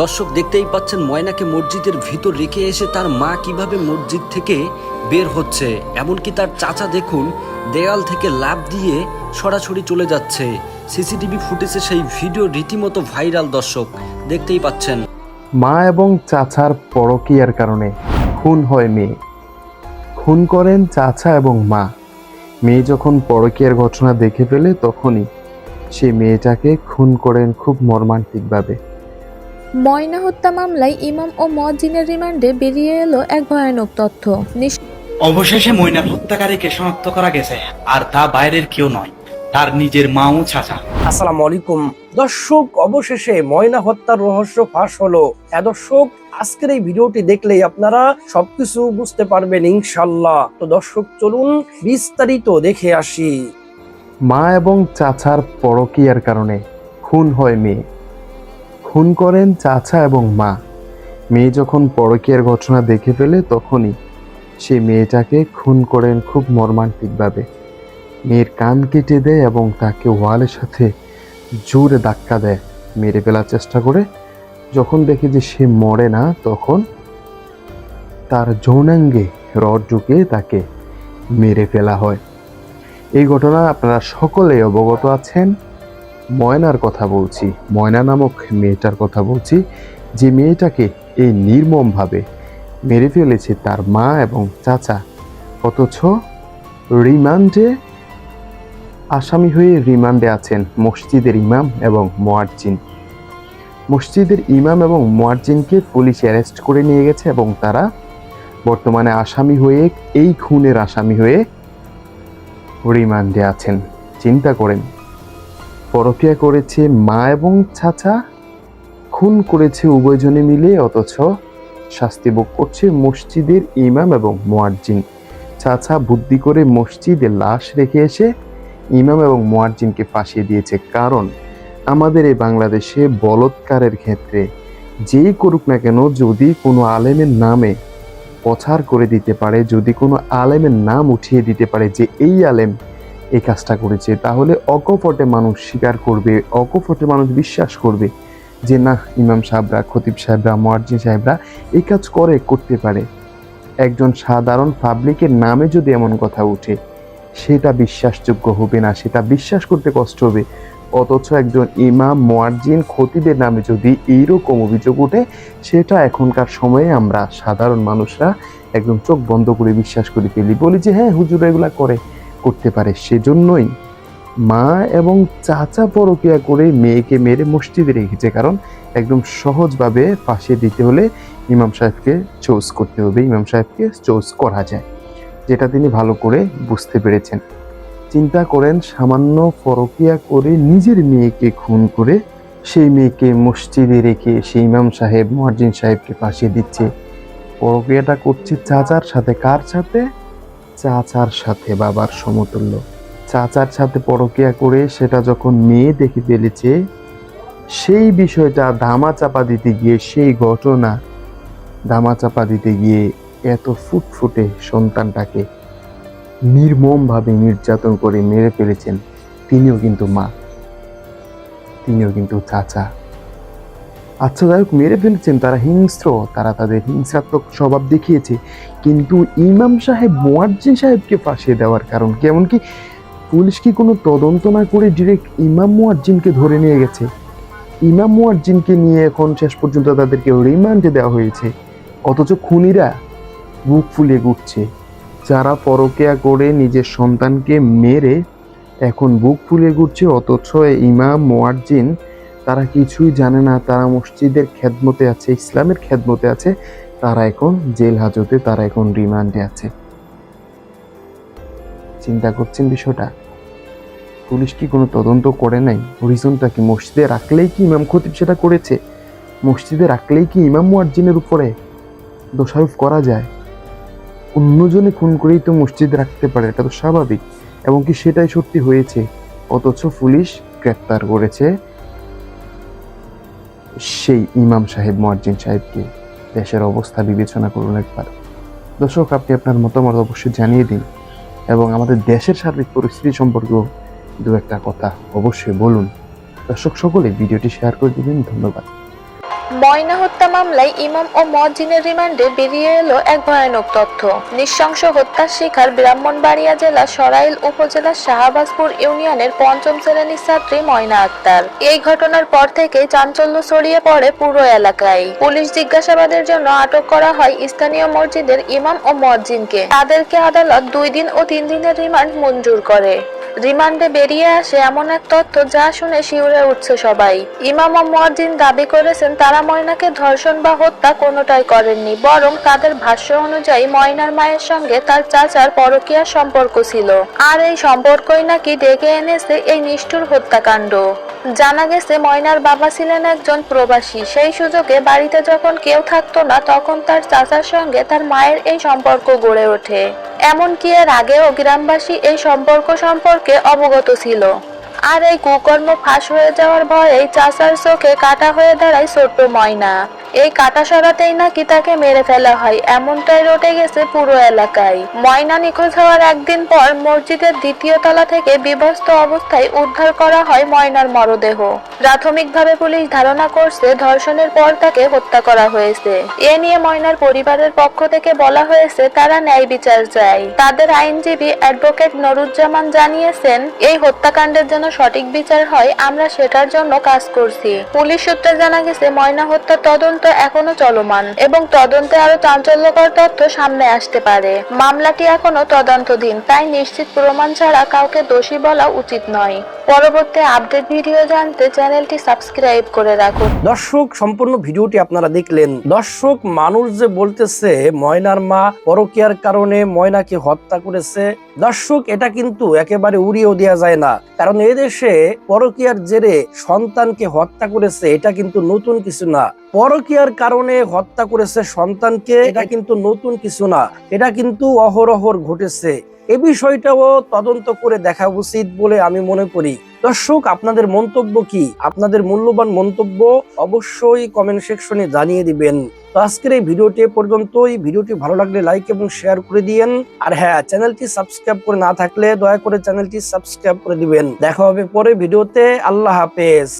দর্শক দেখতেই পাচ্ছেন ময়নাকে মসজিদের ভিতর রেখে এসে তার মা কীভাবে মসজিদ থেকে বের হচ্ছে। এমনকি তার চাচা দেখুন, দেয়াল থেকে লাভ দিয়ে সরাসরি চলে যাচ্ছে। সিসিটিভি ফুটেজে সেই ভিডিও রীতিমতো ভাইরাল দর্শক, দেখতেই পাচ্ছেন। মা এবং চাচার পরকীয়ার কারণে খুন হয় মেয়ে। খুন করেন চাচা এবং মা। মেয়ে যখন পরকীয়ার ঘটনা দেখে ফেলে, তখনই সে মেয়েটাকে খুন করেন খুব মর্মান্তিকভাবে। ময়না হত্যা মামলায় ইমাম ও মজিনের রিমান্ডে বেরিয়ে এলো এক ভয়ানক তথ্য। নিশ- অবশেষে মৈনার হত্যাকারীকে শনাক্ত করা গেছে আর তা বাইরের কেউ নয় তার নিজের মা ও চাচা। আসসালামু আলাইকুম। দর্শক অবশেষে ময়না হত্যার রহস্য ফাঁস হলো। হ্যাঁ দর্শক আজকের এই ভিডিওটি দেখলেই আপনারা সবকিছু বুঝতে পারবেন ইনশাল্লাহ। তো দর্শক চলুন বিস্তারিত দেখে আসি। মা এবং চাচার পরকীয়ার কারণে খুন হয় মেয়ে। খুন করেন চাচা এবং মা। মেয়ে যখন পরকীয়ার ঘটনা দেখে ফেলে, তখনই সে মেয়েটাকে খুন করেন খুব মর্মান্তিকভাবে। মেয়ের কান কেটে দেয় এবং তাকে ওয়ালের সাথে জোরে ধাক্কা দেয়। মেরে ফেলার চেষ্টা করে। যখন দেখে যে সে মরে না, তখন তার যৌনাঙ্গে রড ঢুকে তাকে মেরে ফেলা হয়। এই ঘটনা আপনারা সকলেই অবগত আছেন। ময়নার কথা বলছি, ময়না নামক মেয়েটার কথা বলছি, যে মেয়েটাকে এই নির্মমভাবে মেরে ফেলেছে তার মা এবং চাচা। অথচ রিমান্ডে আসামি হয়ে রিমান্ডে আছেন মসজিদের ইমাম এবং মোয়াজ্জিন। মসজিদের ইমাম এবং মোয়াজ্জিনকে পুলিশ অ্যারেস্ট করে নিয়ে গেছে এবং তারা বর্তমানে আসামি হয়ে এই খুনের আসামি হয়ে রিমান্ডে আছেন। চিন্তা করেন। পরকিয়া করেছে মা এবং চাচা, খুন করেছে উভয়জনে মিলে, অথচ শাস্তি ভোগ করছে মসজিদের ইমাম এবং মোয়াজ্জিন। চাচা বুদ্ধি করে মসজিদে লাশ রেখে এসে ইমাম এবং মোয়াজ্জিনকে ফাঁসিয়ে দিয়েছে। কারণ আমাদের এই বাংলাদেশে বলৎকারের ক্ষেত্রে যেই করুক না কেন, যদি কোনো আলেমের নামে প্রচার করে দিতে পারে, যদি কোনো আলেমের নাম উঠিয়ে দিতে পারে যে এই আলেম এই কাজটা করেছে, তাহলে অকপটে মানুষ স্বীকার করবে, অকপটে মানুষ বিশ্বাস করবে যে না ইমাম সাহেবরা, খতিব সাহেবরা মোয়ার্জিন সাহেবরা এই কাজ করে, করতে পারে। একজন সাধারণ পাবলিকের নামে যদি এমন কথা উঠে, সেটা বিশ্বাসযোগ্য হবে না, সেটা বিশ্বাস করতে কষ্ট হবে। অথচ একজন ইমাম মোয়ার্জিন খতিবের নামে যদি এইরকম অভিযোগ উঠে, সেটা এখনকার সময়ে আমরা সাধারণ মানুষরা একদম চোখ বন্ধ করে বিশ্বাস করে ফেলি। বলি যে হ্যাঁ হুজুর এগুলা করে। করতে পারে। সেজন্যই মা এবং চাচা পরকিয়া করে মেয়েকে মেরে মসজিদে রেখেছে। কারণ একদম সহজভাবে ফাঁসিয়ে দিতে হলে ইমাম সাহেবকে চোজ করতে হবে। ইমাম সাহেবকে চোজ করা যায়, যেটা তিনি ভালো করে বুঝতে পেরেছেন। চিন্তা করেন, সামান্য পরকিয়া করে নিজের মেয়েকে খুন করে সেই মেয়েকে মসজিদে রেখে সেই ইমাম সাহেব, মহাজিন সাহেবকে ফাঁসিয়ে দিচ্ছে। পরকিয়াটা করছে চাচার সাথে। কার সাথে? চাচার সাথে বাবার সমতুল্য। চাচার সাথে পরকিয়া করে সেটা যখন মেয়ে দেখে ফেলেছে, সেই বিষয়টা ধামা চাপা দিতে গিয়ে সেই ঘটনা ধামা চাপা দিতে গিয়ে এত ফুটফুটে সন্তানটাকে নির্মমভাবে নির্যাতন করে মেরে ফেলেছেন, তিনিও কিন্তু মা, তিনিও কিন্তু চাচা। আচ্ছা যাই হোক মেরে ফেলেছেন তারা হিংস্র, তারা তাদের হিংসাত্মক স্বভাব দেখিয়েছে। কিন্তু ইমাম সাহেব মোয়াজ্জিন সাহেবকে ফাঁসিয়ে দেওয়ার কারণ কি? এমনকি পুলিশ কি কোনো তদন্ত না করে ডিরেক্ট ইমাম মুয়াজ্জিনকে ধরে নিয়ে গেছে? ইমাম মুয়াজ্জিনকে নিয়ে এখন শেষ পর্যন্ত তাদেরকে রিমান্ডে দেওয়া হয়েছে। অথচ খুনিরা বুক ফুলিয়ে ঘুরছে। যারা পরকেয়া করে নিজের সন্তানকে মেরে এখন বুক ফুলিয়ে ঘুরছে, অথচ ইমাম মোয়াজ্জিন তারা কিছুই জানে না, তারা মসজিদের খেদমতে আছে, ইসলামের খেদমতে আছে, তারা এখন জেল হাজতে, তারা এখন রিমান্ডে আছে। চিন্তা করছেন বিষয়টা? পুলিশ কি কোনো তদন্ত করে নাই? হরিজনটা কি মসজিদে রাখলেই কি ইমাম খতিব সেটা করেছে? মসজিদে রাখলেই কি ইমাম মুয়াজ্জিনের উপরে দোষারোপ করা যায়? অন্যজনে খুন করেই তো মসজিদ রাখতে পারে, এটা তো স্বাভাবিক। এবং কি সেটাই সত্যি হয়েছে? অথচ পুলিশ গ্রেপ্তার করেছে সেই ইমাম সাহেব মর্জিন সাহেবকে দেশের অবস্থা বিবেচনা করুন একবার। দর্শক, আপনি আপনার মতামত অবশ্যই জানিয়ে দিন এবং আমাদের দেশের সার্বিক পরিস্থিতি সম্পর্কেও দু একটা কথা অবশ্যই বলুন। দর্শক, সকলে ভিডিওটি শেয়ার করে দেবেন। ধন্যবাদ। ময়না হত্যা মামলায় ইমাম ও মজ্জিনের রিমান্ডে বেরিয়ে এলো এক ভয়ানক তথ্য। নৃশংস হত্যার শিকার ব্রাহ্মণবাড়িয়া জেলা সরাইল উপজেলার শাহবাজপুর ইউনিয়নের পঞ্চম শ্রেণির ছাত্রী ময়না আক্তার। এই ঘটনার পর থেকে চাঞ্চল্য ছড়িয়ে পড়ে পুরো এলাকায়। পুলিশ জিজ্ঞাসাবাদের জন্য আটক করা হয় স্থানীয় মসজিদের ইমাম ও মজ্জিনকে তাদেরকে আদালত দুই দিন ও তিন দিনের রিমান্ড মঞ্জুর করে। রিমান্ডে বেরিয়ে আসে এমন এক তথ্য যা শুনে শিউরে উঠছে সবাই। ইমাম মুয়াজ্জিন দাবি করেছেন, তারা ময়নাকে ধর্ষণ বা হত্যা কোনোটাই করেননি, বরং তাদের ভাষ্য অনুযায়ী ময়নার মায়ের সঙ্গে তার চাচার পরকীয়া সম্পর্ক ছিল। আর এই সম্পর্কই নাকি ডেকে এনেছে এই নিষ্ঠুর হত্যাকাণ্ড। জানা গেছে, ময়নার বাবা ছিলেন একজন প্রবাসী। সেই সুযোগে বাড়িতে যখন কেউ থাকতো না, তখন তার চাচার সঙ্গে তার মায়ের এই সম্পর্ক গড়ে ওঠে। এমনকি এর আগেও গ্রামবাসী এই সম্পর্ক সম্পর্কে অবগত ছিল। আর এই কুকর্ম ফাঁস হয়ে যাওয়ার ভয়েই চাচার চোখে কাটা হয়ে দাঁড়ায় ছোট্ট ময়না। এই কাটা সরাতেই নাকি তাকে মেরে ফেলা হয়। এমনটাই রটে গেছে পুরো এলাকায়। ময়না নিখোঁজ হওয়ার একদিন পর মসজিদের দ্বিতীয় তলা থেকে বিভস্ত অবস্থায় উদ্ধার করা হয় ময়নার মরদেহ। প্রাথমিকভাবে পুলিশ ধারণা করছে, ধর্ষণের পর তাকে হত্যা করা হয়েছে। এ নিয়ে ময়নার পরিবারের পক্ষ থেকে বলা হয়েছে, তারা ন্যায় বিচার চায়। তাদের আইনজীবী অ্যাডভোকেট নরুজ্জামান জানিয়েছেন, এই হত্যাকাণ্ডের জন্য সঠিক বিচার হয়, আমরা সেটার জন্য কাজ করছি। পুলিশ সূত্রে জানা গেছে, ময়না হত্যার তদন্ত এখনও চলমান এবং তদন্তে আরও চাঞ্চল্যকর তথ্য সামনে আসতে পারে। মামলাটি এখনও তদন্তধীন, তাই নিশ্চিত প্রমাণ ছাড়া কাউকে দোষী বলা উচিত নয়। পরবর্তী আপডেট ভিডিও জানতে চ্যানেলটি সাবস্ক্রাইব করে রাখুন। দর্শক, সম্পূর্ণ ভিডিওটি আপনারা দেখলেন। দর্শক, মানুষ যে বলতেছে, ময়নার মা পরকিয়ার কারণে ময়নাকে হত্যা করেছে, দর্শক, এটা কিন্তু একেবারে উড়িয়েও দেওয়া যায় না। কারণ এদেশে পরকিয়ার জেরে সন্তানকে হত্যা করেছে, এটা কিন্তু নতুন কিছু না। পরকিয়ার কারণে হত্যা করেছে সন্তানকে, এটা কিন্তু নতুন কিছু না। এটা কিন্তু অহরহর ঘটেছে। এ বিষয়টাও তদন্ত করে দেখা উচিত বলে আমি মনে করি। দর্শক, আপনাদের মন্তব্য কি? আপনাদের মূল্যবান মন্তব্য অবশ্যই কমেন্ট সেকশনে জানিয়ে দিবেন। তো আজকের এই ভিডিওটি পর্যন্তই। ভিডিওটি ভালো লাগলে লাইক এবং শেয়ার করে দিয়েন। আর হ্যাঁ চ্যানেলটি সাবস্ক্রাইব করে না থাকলে দয়া করে চ্যানেলটি সাবস্ক্রাইব করে দিবেন। দেখা হবে পরে ভিডিওতে। আল্লাহ হাফেজ।